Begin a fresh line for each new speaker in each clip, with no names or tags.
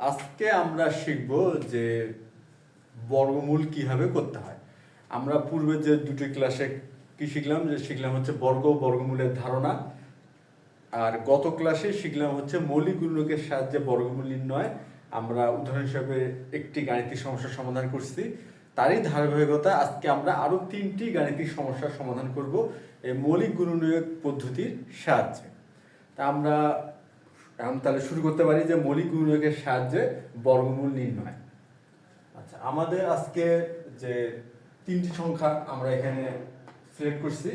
আজকে আমরা শিখব যে বর্গমূল কীভাবে করতে হয়। আমরা পূর্বে যে দুটি ক্লাসে কি শিখলাম? যে শিখলাম হচ্ছে বর্গ, বর্গমূলের ধারণা। আর গত ক্লাসে শিখলাম হচ্ছে মৌলিক গুণকের সাহায্যে বর্গমূল নির্ণয়। আমরা উদাহরণ হিসাবে একটি গাণিতিক সমস্যার সমাধান করছি। তারই ধারাবাহিকতা আজকে আমরা আরও তিনটি গাণিতিক সমস্যার সমাধান করব এই মৌলিক গুণনীয়ক পদ্ধতির সাহায্যে। তা আমরা এখন তাহলে শুরু করতে পারি যে মৌলিক গুণনীয়কের সাহায্যে বর্গমূল নির্ণয়। আচ্ছা আমাদের আজকে যে তিনটি সংখ্যা আমরা এখানে সিলেক্ট করছি,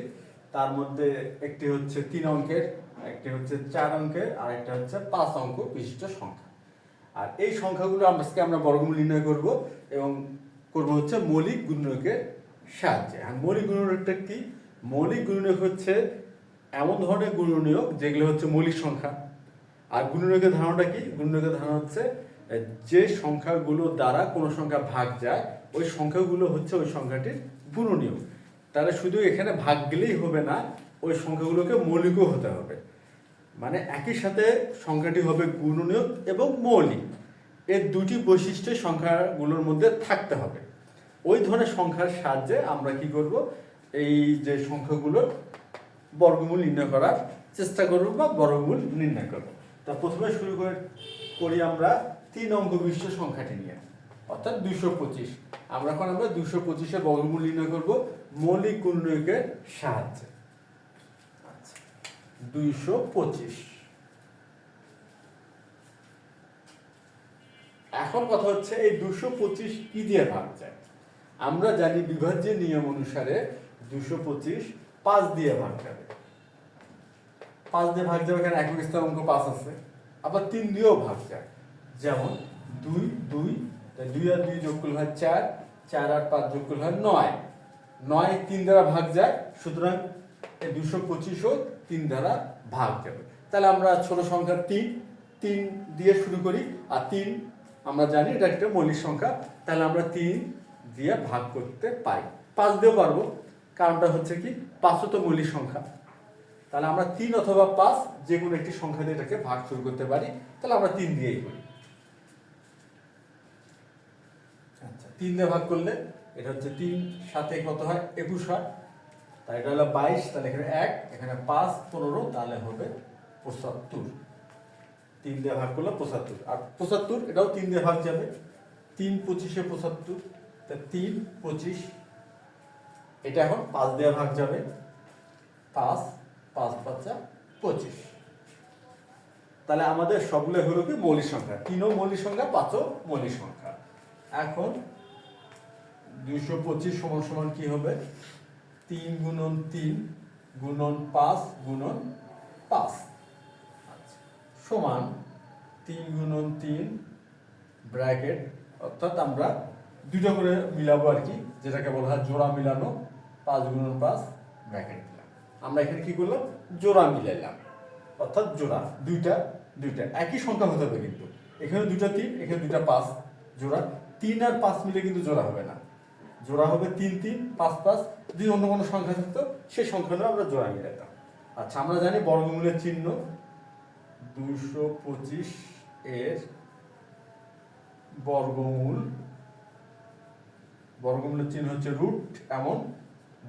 তার মধ্যে একটি হচ্ছে তিন অঙ্কের, একটি হচ্ছে চার অঙ্কের, আর একটা হচ্ছে পাঁচ অঙ্ক বিশিষ্ট সংখ্যা। আর এই সংখ্যাগুলো আজকে আমরা বর্গমূল নির্ণয় করব এবং করব হচ্ছে মৌলিক গুণনীয়কের সাহায্যে। আর মৌলিক গুণনীয়কটা কি? মৌলিক গুণনীয়ক হচ্ছে এমন ধরনের গুণনীয়ক যেগুলো হচ্ছে মৌলিক সংখ্যা। আর গুণনীয়কের ধারণাটা কি? গুণনীয়কের ধারণা হচ্ছে যে সংখ্যাগুলো দ্বারা কোনো সংখ্যা ভাগ যায়, ওই সংখ্যাগুলো হচ্ছে ওই সংখ্যাটির গুণনীয় তাহলে শুধু এখানে ভাগ গেলেই হবে না, ওই সংখ্যাগুলোকে মৌলিকও হতে হবে। মানে একই সাথে সংখ্যাটি হবে গুণনীয় এবং মৌলিক। এর দুটি বৈশিষ্ট্য সংখ্যাগুলোর মধ্যে থাকতে হবে। ওই ধরনের সংখ্যার সাহায্যে আমরা কি করব? এই যে সংখ্যাগুলোর বর্গমূল নির্ণয় করার চেষ্টা করব বা বর্গমূল নির্ণয় করব। তা প্রথমে শুরু করে করি আমরা তিন অঙ্ক বিশিষ্ট সংখ্যাটি নিয়ে। অর্থাৎ দুইশো পঁচিশ। আমরা এখন আমরা দুইশো পঁচিশের বর্গমূল নির্ণয় করব মৌলিক গুণনীয়কের সাহায্যে। আচ্ছা দুইশো পঁচিশ। এখন কথা হচ্ছে এই দুশো পঁচিশ কি দিয়ে ভাগ যায়? আমরা জানি বিভাজ্যের নিয়ম অনুসারে দুশো পঁচিশ পাঁচ দিয়ে ভাগ যাবে। পাঁচ দিয়ে ভাগ যাবে এখানে একক স্থান অঙ্ক পাঁচ আছে। আবার তিন দিয়েও ভাগ যায়। যেমন দুই দুই দুই আর দুই যোগ করলে হয় চার চার আর পাঁচ যোগ করলে হয় নয়। নয় তিন দ্বারা ভাগ যায়, সুতরাং দুশো পঁচিশও তিন দ্বারা ভাগ যাবে। তাহলে আমরা ছোট সংখ্যা তিন তিন দিয়ে শুরু করি, আর তিন আমরা জানি এটা একটা মৌলিক সংখ্যা। তাহলে আমরা তিন দিয়ে ভাগ করতে পারি। পাঁচ দিয়েও পারব। কারণটা হচ্ছে কি? পাঁচও তো মৌলিক সংখ্যা। তাহলে আমরা তিন অথবা পাঁচ যে কোনো একটি সংখ্যা দিয়ে এটাকে ভাগ শুরু করতে পারি। তাহলে আমরা তিন দিয়েই করি। আচ্ছা তিন দিয়ে ভাগ করলে এটা হচ্ছে তিন সাথে কত হয়? একুশ হয়। তাই এটা হলো বাইশ, তাহলে এখানে এক, এখানে পাঁচ, পনেরো, তাহলে হবে পঁচাত্তর। তিন দিয়ে ভাগ করলে পঁচাত্তর। আর পঁচাত্তর, এটাও তিন দিয়ে ভাগ যাবে। তিন পঁচিশে পঁচাত্তর, তা তিন পঁচিশ, এটা এখন পাঁচ দিয়ে ভাগ যাবে। পাঁচ পাঁচ পাঁচা পঁচিশ। তাহলে আমাদের সবগুলো হলো কি মৌলিক সংখ্যা। তিনও মৌলিক সংখ্যা পাঁচও মৌলিক সংখ্যা। এখন দুইশো পঁচিশ সমান সমান কি হবে? তিন গুণন তিন গুণন পাঁচ গুণন পাঁচ। আচ্ছা, সমান তিন গুণন তিন ব্র্যাকেট অর্থাৎ আমরা দুটো করে মিলাবো আর কি যেটাকে বলা হয় জোড়া মিলানো পাঁচ গুণন পাঁচ ব্র্যাকেট। আমরা এখানে কি করলাম? জোড়া মিলাইলাম। অর্থাৎ জোড়া, দুইটা দুইটা। একই সংখ্যা হতে হবে কিন্তু। এখানে দুইটা তিন, এখানে দুইটা পাঁচ জোড়া। তিন আর পাঁচ মিলে কিন্তু জোড়া হবে না। জোড়া হবে তিন তিন, পাঁচ পাঁচ। যদি অন্য কোনো সংখ্যা থাকতো, সেই সংখ্যাটা আমরা জোড়া মিলাইতাম। আচ্ছা আমরা জানি বর্গমূলের চিহ্ন দুশো পঁচিশ এর বর্গমূল। বর্গমূলের চিহ্ন হচ্ছে রুট, এমন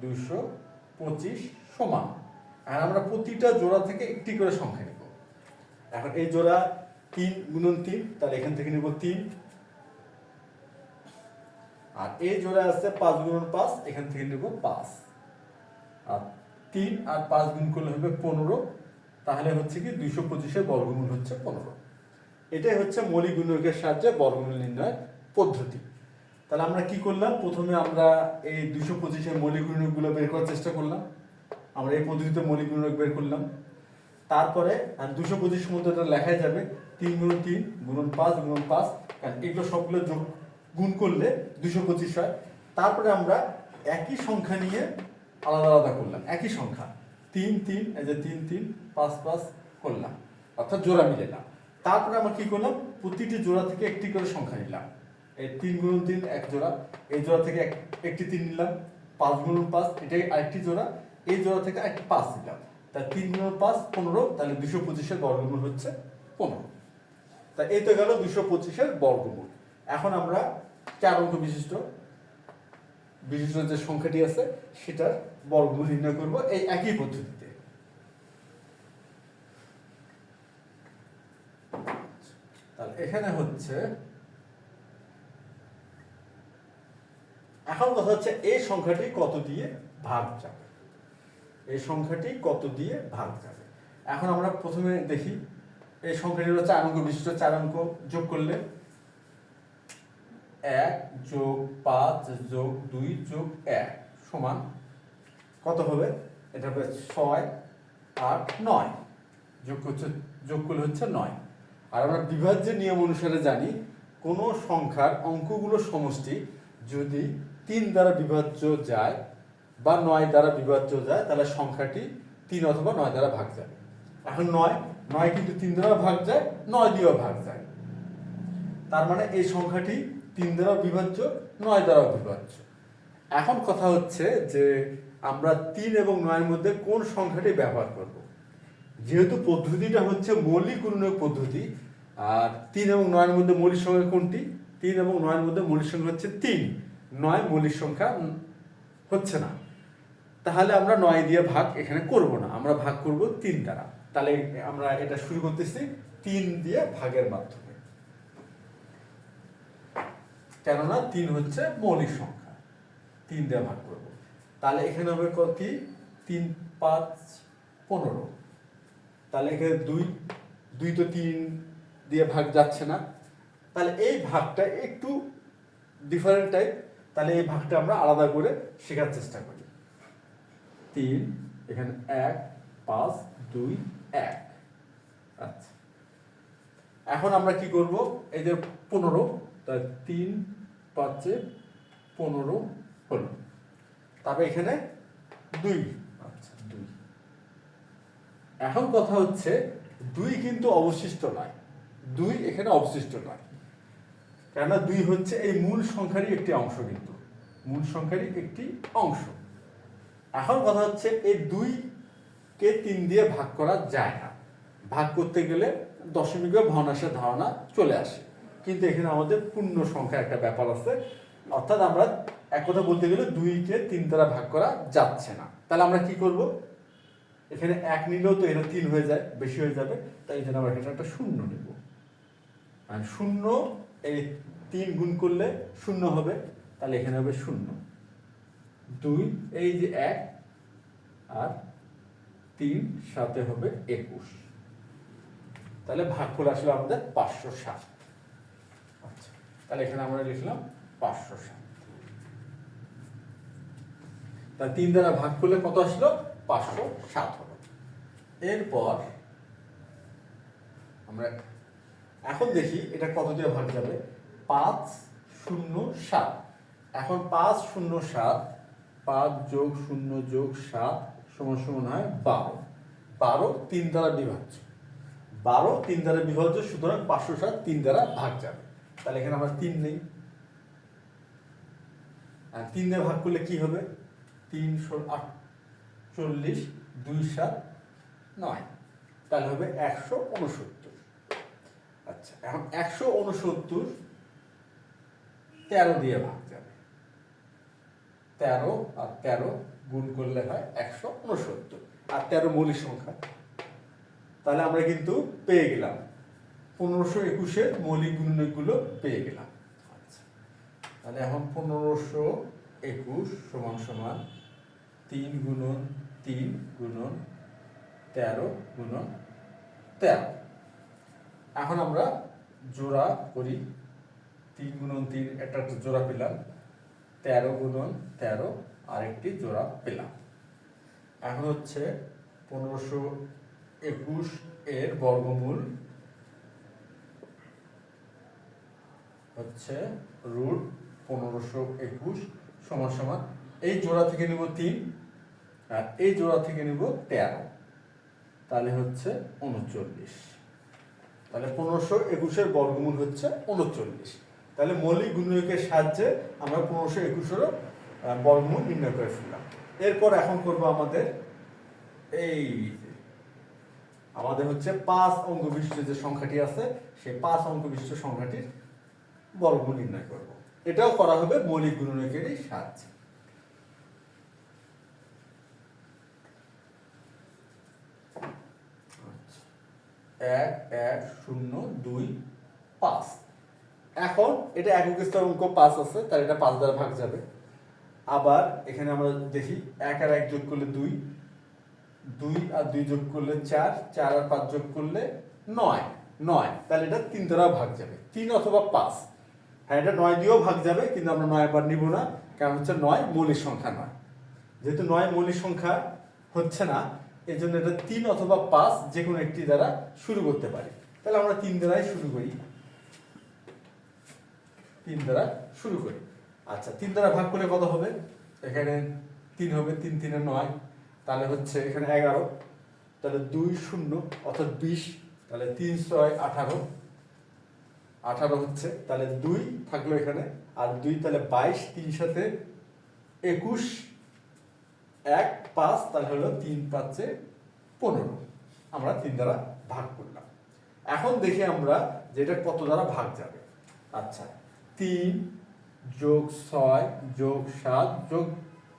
দুশো পঁচিশ সমান। আর আমরা প্রতিটা জোড়া থেকে একটি করে সংখ্যা নেব। এখন এই জোড়া তিন গুণন তিন, তাহলে এখান থেকে নেব তিন। আর এই জোড়া আছে পাঁচ গুণন পাঁচ, এখান থেকে নেব পাঁচ। আর তিন আর পাঁচ গুণ করলে হবে পনেরো, তাহলে হচ্ছে কি দুইশো পঁচিশের বর্গমূল হচ্ছে পনেরো। এটাই হচ্ছে মৌলিক গুণকের সাহায্যে বর্গমূল নির্ণয়ের পদ্ধতি। তাহলে আমরা কি করলাম? প্রথমে আমরা এই দুইশো পঁচিশের মৌলিক গুণকগুলো বের করার চেষ্টা করলাম। আমরা এই পদ্ধতিতে মৌলিক গুণক বের করলাম। তারপরে দুশো পঁচিশ মধ্যে এটা লেখাই যাবে, তিন গুণ তিন, গুণন পাঁচ গুণন পাঁচ, কারণ এগুলো সবগুলো যোগ গুণ করলে দুশো পঁচিশ হয়। তারপরে আমরা একই সংখ্যা নিয়ে আলাদা আলাদা করলাম, একই সংখ্যা। তিন তিন, এই যে তিন তিন, পাঁচ পাঁচ করলাম, অর্থাৎ জোড়া মিলালাম তারপরে আমরা কী করলাম? প্রতিটি জোড়া থেকে একটি করে সংখ্যা নিলাম। এই তিন গুণন তিন, এক জোড়া। এই জোড়া থেকে এক, একটি তিন নিলাম। পাঁচ গুণন পাঁচ, এটাই আরেকটি জোড়া। এই জোড়া থেকে একটা পাঁচ নিলাম তা তিন গুণন পাঁচ, পনেরো, তাহলে দুশো পঁচিশের বর্গমূল হচ্ছে পনেরো। তা এই তো গেল দুশো পঁচিশের বর্গমূল। এখন আমরা চার অঙ্ক বিশিষ্ট বিশিষ্ট যে সংখ্যাটি আছে, সেটার বর্গমূল নির্ণয় করব এই একই পদ্ধতিতে। তাহলে এখানে হচ্ছে, এখন কথা হচ্ছে এই সংখ্যাটি কত দিয়ে ভাগ যাবে? এই সংখ্যাটি কত দিয়ে ভাগ যাবে এখন আমরা প্রথমে দেখি, এই সংখ্যাটি হলো চার অঙ্ক, বিশিষ্ট চার অঙ্ক যোগ করলে এক যোগ পাঁচ যোগ দুই যোগ এক সমান কত হবে? এটা হবে ছয় আট নয়। যোগ করছে, যোগ করলে হচ্ছে নয়। আর আমরা বিভাজ্য নিয়ম অনুসারে জানি, কোনো সংখ্যার অঙ্কগুলো সমষ্টি যদি তিন দ্বারা বিভাজ্য যায় বা নয় দ্বারা বিভাজ্য যায়, তাহলে সংখ্যাটি তিন অথবা নয় দ্বারা ভাগ যায়। এখন নয় নয় কিন্তু তিন দ্বারা ভাগ যায়, নয় দিয়েও ভাগ যায়। তার মানে এই সংখ্যাটি তিন দ্বারা বিভাজ্য, নয় দ্বারা বিভাজ্য। এখন কথা হচ্ছে যে আমরা তিন এবং নয়ের মধ্যে কোন সংখ্যাটি ব্যবহার করব? যেহেতু পদ্ধতিটা হচ্ছে মৌলিক উন্নয়ন পদ্ধতি, আর তিন এবং নয়ের মধ্যে মৌলিক সংখ্যা কোনটি? তিন এবং নয়ের মধ্যে মৌলিক সংখ্যা হচ্ছে তিন। নয় মৌলিক সংখ্যা হচ্ছে না। তাহলে আমরা নয় দিয়ে ভাগ এখানে করব না। আমরা ভাগ করব তিন দ্বারা। তাহলে আমরা এটা শুরু করতেছি তিন দিয়ে ভাগের মাধ্যমে। কেননা তিন হচ্ছে মৌলিক সংখ্যা। তিন দিয়ে ভাগ করব। তাহলে এখানে হবে কি তিন, পাঁচ, পনেরো। তাহলে এখানে দুই দুই তো তিন দিয়ে ভাগ যাচ্ছে না। তাহলে এই ভাগটা একটু ডিফারেন্ট টাইপ তাহলে এই ভাগটা আমরা আলাদা করে শেখার চেষ্টা করি। তিন, এখানে এক, পাঁচ, দুই, এক। আচ্ছা। এখন আমরা কি করব? এই যে পনেরো, তাই তিন, পাঁচে পনেরো হলো। তারপরে এখানে দুই। আচ্ছা দুই। এখন কথা হচ্ছে, দুই কিন্তু অবশিষ্ট নয়। দুই এখানে অবশিষ্ট নয়। কেননা দুই হচ্ছে এই মূল সংখ্যারই একটি অংশ কিন্তু। মূল সংখ্যারই একটি অংশ। এখন কথা হচ্ছে এই দুই কে তিন দিয়ে ভাগ করা যায় না। ভাগ করতে গেলে দশমিকের ভগ্নাংশের ধারণা চলে আসে। কিন্তু এখানে আমাদের পূর্ণ সংখ্যা একটা ব্যাপার আছে। অর্থাৎ আমরা এক কথা বলতে গেলে দুইকে তিন দ্বারা ভাগ করা যাচ্ছে না। তাহলে আমরা কি করব? এখানে এক নিলেও তো এটা তিন হয়ে যায়, বেশি হয়ে যাবে। তাই এখানে আমরা এখানে একটা শূন্য নেব। আর শূন্য এই তিন গুণ করলে শূন্য হবে। তাহলে এখানে হবে শূন্য। দুই, এই যে এক, আর তিন, সাথে হবে একুশ। তাহলে ভাগ ভাগফল আসলে আমাদের পাঁচশো সাত। আচ্ছা তাহলে এখানে আমরা লিখলাম পাঁচশো সাত। তা তিন দ্বারা ভাগ করলে কত আসলো? পাঁচশো সাত হলো। এরপর আমরা এখন দেখি এটা কত দিয়ে ভাগ যাবে? পাঁচ শূন্য সাত। এখন পাঁচ শূন্য সাত পাঁচ যোগ শূন্য যোগ সাত সমান সমান হয় বারো। বারো তিন দ্বারা বিভাজ্য বারো তিন দ্বারা বিভাজ্য সুতরাং পাঁচশো সাত তিন দ্বারা ভাগ যাবে। তাহলে এখানে আমার তিন নেই। আর তিন দিয়ে ভাগ করলে কি হবে? তিনশো আটচল্লিশ দুই সাত নয়। তাহলে হবে একশো উনসত্তর। আচ্ছা এখন একশো উনসত্তর তেরো দিয়ে ভাগ যাবে। তেরো আর তেরো গুণ করলে হয় একশো উনসত্তর। আর তেরো মৌলিক সংখ্যা। তাহলে আমরা কিন্তু পেয়ে গেলাম। পনেরোশো একুশের মৌলিক গুণনগুলো পেয়ে গেলাম। আচ্ছা। তাহলে এখন পনেরোশো একুশ সমান সমান তিন গুণন তিন গুণন তেরো গুণন তেরো। এখন আমরা জোড়া করি। তিন গুণন তিন একটা একটা জোড়া পেলাম। তেরো গুণন তেরো, আরেকটি জোড়া পেলাম। এখন হচ্ছে পনেরোশো একুশ এর বর্গমূল। হচ্ছে রুট পনেরোশো একুশ সমান সমান এই জোড়া থেকে নিব তিন আর এই জোড়া থেকে নিব তেরো। তাহলে হচ্ছে উনচল্লিশ। তাহলে পনেরোশো একুশের বর্গমূল হচ্ছে উনচল্লিশ। তাহলে মৌলিক গুণনীয়কের সাহায্যে আমরা পনেরোশো একুশেরও বর্গমূল নির্ণয় করে ফেললাম। এরপর এখন করব আমাদের এই আমাদের হচ্ছে পাঁচ অঙ্ক বিশিষ্ট যে সংখ্যাটি আছে, সেই পাঁচ অঙ্ক বিশিষ্ট সংখ্যাটির বর্গমূল নির্ণয় করব। এটাও করা হবে মৌলিক গুণনীয়কেরই সাহায্যে। আচ্ছা। এক এক, শূন্য, দুই, পাঁচ। এখন এটা একক স্তর অঙ্ক পাঁচ আছে তার এটা পাঁচ দ্বারা ভাগ যাবে। আবার এখানে আমরা দেখি এক আর এক যোগ করলে দুই দুই আর দুই যোগ করলে চার চার আর পাঁচ যোগ করলে নয় নয়, তাহলে এটা তিন দ্বারা ভাগ যাবে। তিন অথবা পাঁচ। হ্যাঁ এটা নয় দিয়েও ভাগ যাবে, কিন্তু আমরা নয় বার নিব না, কারণ হচ্ছে নয় মৌলিক সংখ্যা নয়। যেহেতু নয় মৌলিক সংখ্যা হচ্ছে না এই জন্য এটা তিন অথবা পাঁচ যে কোনো একটি দ্বারা শুরু করতে পারি। তাহলে আমরা তিন দ্বারাই শুরু করি। তিন দ্বারা শুরু করি। আচ্ছা তিন দ্বারা ভাগ করলে কত হবে? এখানে তিন হবে, তিন তিনে নয়। তাহলে হচ্ছে এখানে এগারো। তাহলে দুই শূন্য অর্থাৎ বিশ। তাহলে তিন ছয় আঠারো। আঠারো হচ্ছে, তাহলে দুই থাকল এখানে। আর দুই, তাহলে বাইশ। তিন সাথে একুশ। এক, পাঁচ, তাহলে হলো তিন পাঁচে পনেরো। আমরা তিন দ্বারা ভাগ করলাম। এখন দেখি আমরা যে এটা কত দ্বারা ভাগ যাবে। আচ্ছা তিন যোগ ছয় যোগ সাত যোগ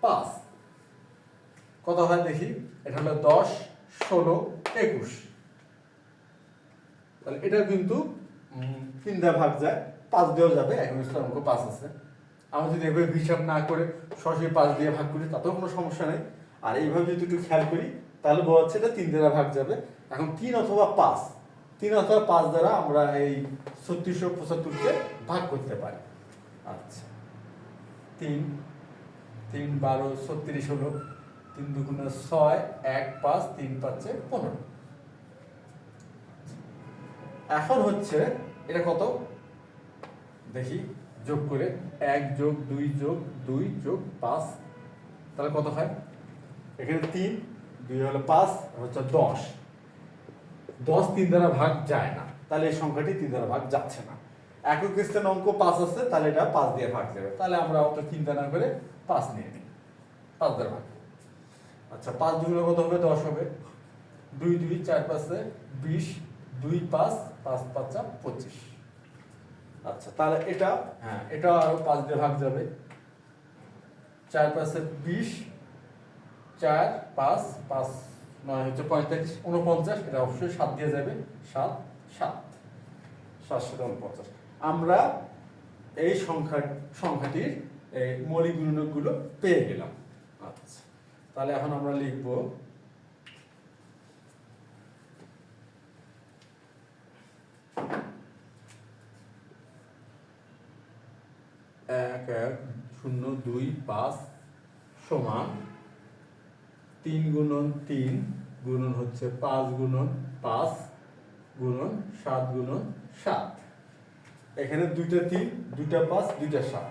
পাঁচ। কত হয় দেখি? এটা হলো দশ ষোলো একুশ। তাহলে এটা কিন্তু উম, তিন দ্বারা ভাগ যায় পাঁচ দিয়েও যাবে এখন স্তর অঙ্ক পাঁচ আছে। আমরা যদি এভাবে হিসাব না করে সরাসরি পাঁচ দিয়ে ভাগ করি তাতেও কোনো সমস্যা নেই। আর এইভাবে যদি একটু খেয়াল করি তাহলে বোঝা যাচ্ছে এটা তিন দ্বারা ভাগ যাবে। এখন তিন অথবা পাঁচ তিন অথবা পাঁচ দ্বারা আমরা এই ছত্রিশশো পঁচাত্তরকে ভাগ করতে পারি। আচ্ছা। তিন তিন বারো ছত্রিশ হলো, তিন দুগুণে ছয়, এক, পাঁচ, তিন, পাঁচে পনেরো। এখন হচ্ছে, এটা কত? দেখি, যোগ করে এক যোগ দুই যোগ দুই যোগ পাঁচ, তাহলে কত হয়? এখানে তিন, দুই হলো পাঁচ হচ্ছে দশ। দশ তিন দ্বারা ভাগ যায় না, তাহলে এই সংখ্যাটি তিন দ্বারা ভাগ যাচ্ছে না। একক স্থান অঙ্ক পাঁচ আছে, তাহলে এটা পাঁচ দিয়ে ভাগ যাবে। তাহলে আমরা অত চিন্তা না করে পাঁচ নিয়ে নিই। পাঁচ দ্বারা ভাগ। আচ্ছা পাঁচ দুগুলো কত হবে? দশ হবে। দুই দুই চার পাঁচে বিশ, দুই পাঁচ পাঁচ পাঁচা পঁচিশ। আচ্ছা তাহলে এটা হ্যাঁ এটা আরও পাঁচ দিয়ে ভাগ যাবে। চার পাঁচে বিশ, চার পাঁচ পাঁচ নয় হচ্ছে পঁয়তাল্লিশ উনপঞ্চাশ এটা অবশ্যই সাত দিয়ে যাবে, সাত সাত সাত সাত উনপঞ্চাশ। আমরা এই সংখ্যা, সংখ্যাটির এই মৌলিক গুণনকগুলো পেয়ে গেলাম। আচ্ছা তাহলে এখন আমরা লিখব এক এক, শূন্য, দুই, পাঁচ সমান তিন গুণন তিন গুণন হচ্ছে পাঁচ গুণন পাঁচ গুণন সাত গুণন সাত। এখানে দুইটা তিন, দুইটা পাঁচ, দুইটা সাত।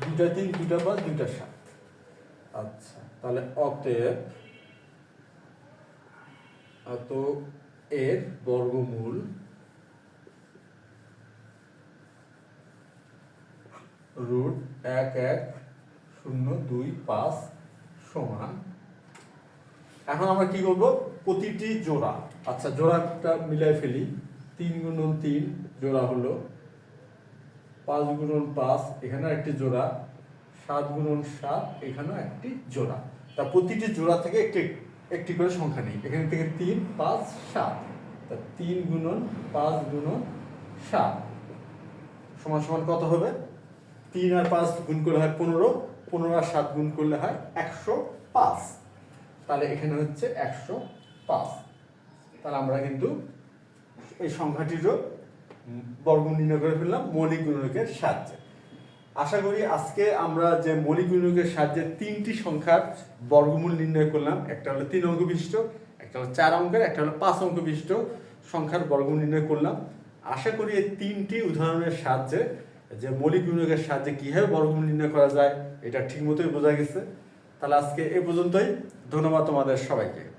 দুইটা তিন, দুইটা পাঁচ, দুইটা সাত। আচ্ছা তাহলে অতএব এত এর বর্গমূল রুট এক এক শূন্য দুই পাঁচ সমান এখন আমরা কি করব? প্রতিটি জোড়া। আচ্ছা জোড়াটা মিলাই ফেলি। তিন গুণন তিন জোড়া হলো পাঁচ গুণন পাঁচ এখানে একটি জোড়া। সাত গুণন সাত, এখানেও একটি জোড়া। তা প্রতিটি জোড়া থেকে একটি একটি করে সংখ্যা নেই। এখান থেকে তিন, পাঁচ, সাত। তা তিন গুণন পাঁচ গুণন সাত। সমান সমান কত হবে? তিন আর পাঁচ গুণ করলে হয় পনেরো। পনেরো আর সাত গুণ করলে হয় একশো পাঁচ। তাহলে এখানে হচ্ছে একশো পাঁচ। তাহলে আমরা কিন্তু এই সংখ্যাটিরও বর্গ নির্ণয় করে ফেললাম মৌলিক গুণকের সাহায্যে। আশা করি আজকে আমরা যে মৌলিক গুণকের সাহায্যে তিনটি সংখ্যার বর্গমূল নির্ণয় করলাম, একটা হলো তিন অঙ্ক বিশিষ্ট, একটা হলো চার অঙ্কের, একটা হলো পাঁচ অঙ্ক বিশিষ্ট সংখ্যার বর্গমূল নির্ণয় করলাম। আশা করি এই তিনটি উদাহরণের সাহায্যে যে মৌলিক গুণকের সাহায্যে কীভাবে বর্গমূল নির্ণয় করা যায়, এটা ঠিকমতোই বোঝা গেছে। তাহলে আজকে এই পর্যন্তই। ধন্যবাদ তোমাদের সবাইকে।